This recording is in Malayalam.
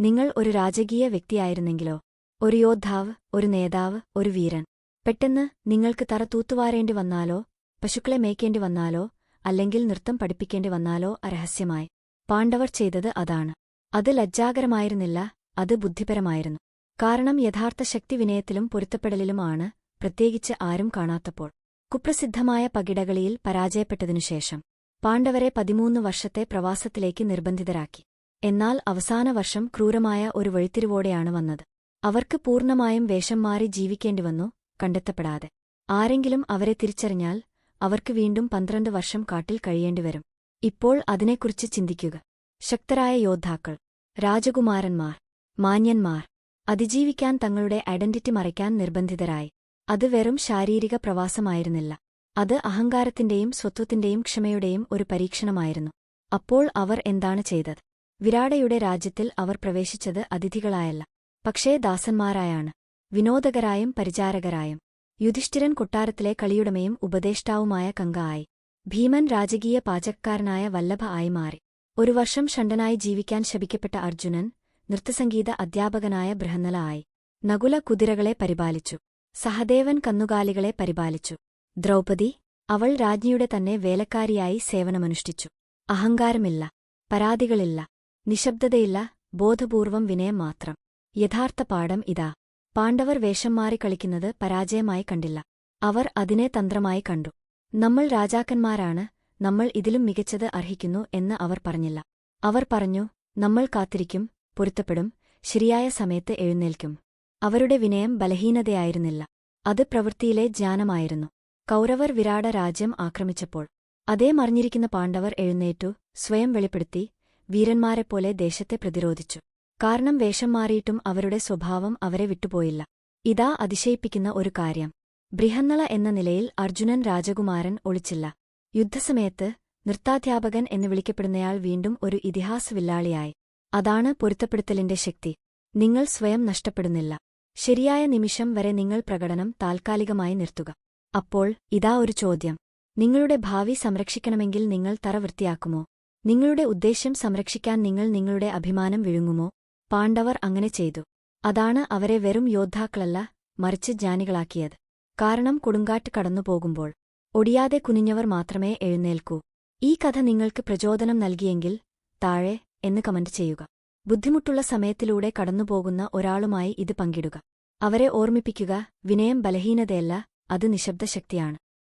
നിങ്ങൾ ഒരു രാജകീയ വ്യക്തിയായിരുന്നെങ്കിലോ ഒരു യോദ്ധാവ് ഒരു നേതാവ് ഒരു വീരൻ. പെട്ടെന്ന് നിങ്ങൾക്ക് തറ തൂത്തുവാരേണ്ടി വന്നാലോ പശുക്കളെ മേയ്ക്കേണ്ടി വന്നാലോ അല്ലെങ്കിൽ നൃത്തം പഠിപ്പിക്കേണ്ടി വന്നാലോ അരഹസ്യമായി. പാണ്ഡവർ ചെയ്തത് അതാണ്. അത് ലജ്ജാകരമായിരുന്നില്ല അത് ബുദ്ധിപരമായിരുന്നു. കാരണം യഥാർത്ഥ ശക്തി വിനയത്തിലും പൊരുത്തപ്പെടലിലുമാണ് പ്രത്യേകിച്ച് ആരും കാണാത്തപ്പോൾ. കുപ്രസിദ്ധമായ പകിടകളിയിൽ പരാജയപ്പെട്ടതിനുശേഷം പാണ്ഡവരെ പതിമൂന്ന് വർഷത്തെ പ്രവാസത്തിലേക്ക് നിർബന്ധിതരാക്കി. എന്നാൽ അവസാന വർഷം ക്രൂരമായ ഒരു വഴിത്തിരിവോടെയാണ് വന്നത്. അവർക്ക് പൂർണമായും വേഷം മാറി ജീവിക്കേണ്ടി വന്നു കണ്ടെത്തപ്പെടാതെ. ആരെങ്കിലും അവരെ തിരിച്ചറിഞ്ഞാൽ അവർക്ക് വീണ്ടും പന്ത്രണ്ട് വർഷം കാട്ടിൽ കഴിയേണ്ടിവരും. ഇപ്പോൾ അതിനെക്കുറിച്ച് ചിന്തിക്കുക. ശക്തരായ യോദ്ധാക്കൾ രാജകുമാരന്മാർ മാന്യന്മാർ അതിജീവിക്കാൻ തങ്ങളുടെ ഐഡന്റിറ്റി മറയ്ക്കാൻ നിർബന്ധിതരായി. അത് വെറും ശാരീരിക പ്രവാസമായിരുന്നില്ല. അത് അഹങ്കാരത്തിന്റെയും സ്വത്വത്തിന്റെയും ക്ഷമയുടെയും ഒരു പരീക്ഷണമായിരുന്നു. അപ്പോൾ അവർ എന്താണ് ചെയ്തത്? വിരാടയുടെ രാജ്യത്തിൽ അവർ പ്രവേശിച്ചത് അതിഥികളായല്ല. പക്ഷേ ദാസന്മാരായാണ്. വിനോദകരായും പരിചാരകരായും. യുധിഷ്ഠിരൻ കൊട്ടാരത്തിലെ കളിയുടമയും ഉപദേഷ്ടാവുമായ കങ്ക ആയി. ഭീമൻ രാജകീയ പാചകക്കാരനായ വല്ലഭ ആയി മാറി. ഒരു വർഷം ഷണ്ടനായി ജീവിക്കാൻ ശപിക്കപ്പെട്ട അർജുനൻ നൃത്തസംഗീത അധ്യാപകനായ ബൃഹന്നല ആയി. നകുല കുതിരകളെ പരിപാലിച്ചു. സഹദേവൻ കന്നുകാലികളെ പരിപാലിച്ചു. ദ്രൗപദി അവൾ രാജ്ഞിയുടെ തന്നെ വേലക്കാരിയായി സേവനമനുഷ്ഠിച്ചു. അഹങ്കാരമില്ല. പരാതികളില്ല. നിശബ്ദതയില്ല ബോധപൂർവം വിനയം മാത്രം. യഥാർത്ഥ പാഠം ഇതാ. പാണ്ഡവർ വേഷം മാറി കളിക്കുന്നത് പരാജയമായി കണ്ടില്ല. അവർ അതിനെ തന്ത്രമായി കണ്ടു. നമ്മൾ രാജാക്കന്മാരാണ് നമ്മൾ ഇതിലും മികച്ചത് അർഹിക്കുന്നു എന്ന് അവർ പറഞ്ഞില്ല. അവർ പറഞ്ഞു നമ്മൾ കാത്തിരിക്കും പൊരുത്തപ്പെടും ശരിയായ സമയത്ത് എഴുന്നേൽക്കും. അവരുടെ വിനയം ബലഹീനതയായിരുന്നില്ല. അത് പ്രവൃത്തിയിലെ ജ്ഞാനമായിരുന്നു. കൗരവർ വിരാട രാജ്യം ആക്രമിച്ചപ്പോൾ. അതേ മറിഞ്ഞിരിക്കുന്ന പാണ്ഡവർ എഴുന്നേറ്റു സ്വയം വെളിപ്പെടുത്തി വീരന്മാരെപ്പോലെ ദേശത്തെ പ്രതിരോധിച്ചു. കാരണം വേഷം മാറിയിട്ടും അവരുടെ സ്വഭാവം അവരെ വിട്ടുപോയില്ല. ഇതാ അതിശയിപ്പിക്കുന്ന ഒരു കാര്യം. ബൃഹന്നള എന്ന നിലയിൽ അർജുനൻ രാജകുമാരൻ ഒളിച്ചില്ല. യുദ്ധസമയത്ത് നൃത്താധ്യാപകൻ എന്ന് വിളിക്കപ്പെടുന്നയാൾ വീണ്ടും ഒരു ഇതിഹാസവില്ലാളിയായി. അതാണ് പൊരുത്തപ്പെടുത്തലിന്റെ ശക്തി. നിങ്ങൾ സ്വയം നഷ്ടപ്പെടുന്നില്ല. ശരിയായ നിമിഷം വരെ നിങ്ങൾ പ്രകടനം താൽക്കാലികമായി നിർത്തുക. അപ്പോൾ ഇതാ ഒരു ചോദ്യം. നിങ്ങളുടെ ഭാവി സംരക്ഷിക്കണമെങ്കിൽ നിങ്ങൾ തറ വൃത്തിയാക്കുമോ? നിങ്ങളുടെ ഉദ്ദേശ്യം സംരക്ഷിക്കാൻ നിങ്ങൾ നിങ്ങളുടെ അഭിമാനം വിഴുങ്ങുമോ? പാണ്ഡവർ അങ്ങനെ ചെയ്തു. അതാണ് അവരെ വെറും യോദ്ധാക്കളല്ല മറിച്ച് ജ്ഞാനികളാക്കിയത്. കാരണം കൊടുങ്കാറ്റ് കടന്നുപോകുമ്പോൾ ഒടിയാതെ കുനിഞ്ഞവർ മാത്രമേ എഴുന്നേൽക്കൂ. ഈ കഥ നിങ്ങൾക്ക് പ്രചോദനം നൽകിയെങ്കിൽ താഴെ എന്ന് കമന്റ് ചെയ്യുക. ബുദ്ധിമുട്ടുള്ള സമയത്തിലൂടെ കടന്നുപോകുന്ന ഒരാളുമായി ഇത് പങ്കിടുക. അവരെ ഓർമ്മിപ്പിക്കുക വിനയം ബലഹീനതയല്ല അത് നിശബ്ദശക്തിയാണ്.